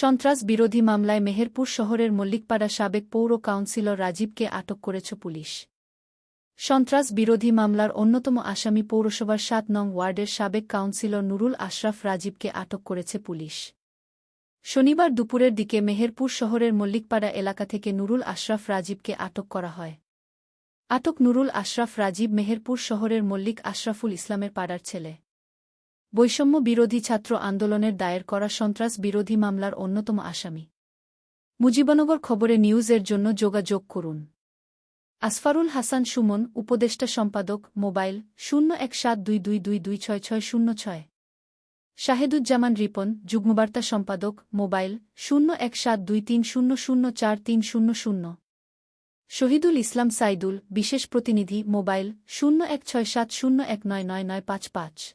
সন্ত্রাস বিরোধী মামলায় মেহেরপুর শহরের মল্লিকপাড়া সাবেক পৌর কাউন্সিলর রাজীবকে আটক করেছে পুলিশ। সন্ত্রাস বিরোধী মামলার অন্যতম আসামি পৌরসভার সাত নং ওয়ার্ডের সাবেক কাউন্সিলর নুরুল আশরাফ রাজীবকে আটক করেছে পুলিশ। শনিবার দুপুরের দিকে মেহেরপুর শহরের মল্লিকপাড়া এলাকা থেকে নুরুল আশরাফ রাজীবকে আটক করা হয়। আটক নুরুল আশরাফ রাজীব মেহেরপুর শহরের মল্লিক আশরাফুল ইসলামের পাড়ার ছেলে। বৈষম্য বিরোধী ছাত্র আন্দোলনের দায়ের করা সন্ত্রাস বিরোধী মামলার অন্যতম আসামি। মুজিবনগর খবরে নিউজের জন্য যোগাযোগ করুন। আসফারুল হাসান সুমন, উপদেষ্টা সম্পাদক, মোবাইল শূন্য এক সাত দুই দুই দুই দুই ছয় ছয় শূন্য ছয়। শাহেদুজ্জামান রিপন, যুগ্মবার্তা সম্পাদক, মোবাইল শূন্য এক সাত দুই তিন শূন্য শূন্য চার তিন শূন্য শূন্য। শহীদুল ইসলাম সাইদুল, বিশেষ প্রতিনিধি, মোবাইল শূন্য এক ছয় সাত শূন্য এক নয় নয় নয় পাঁচ পাঁচ।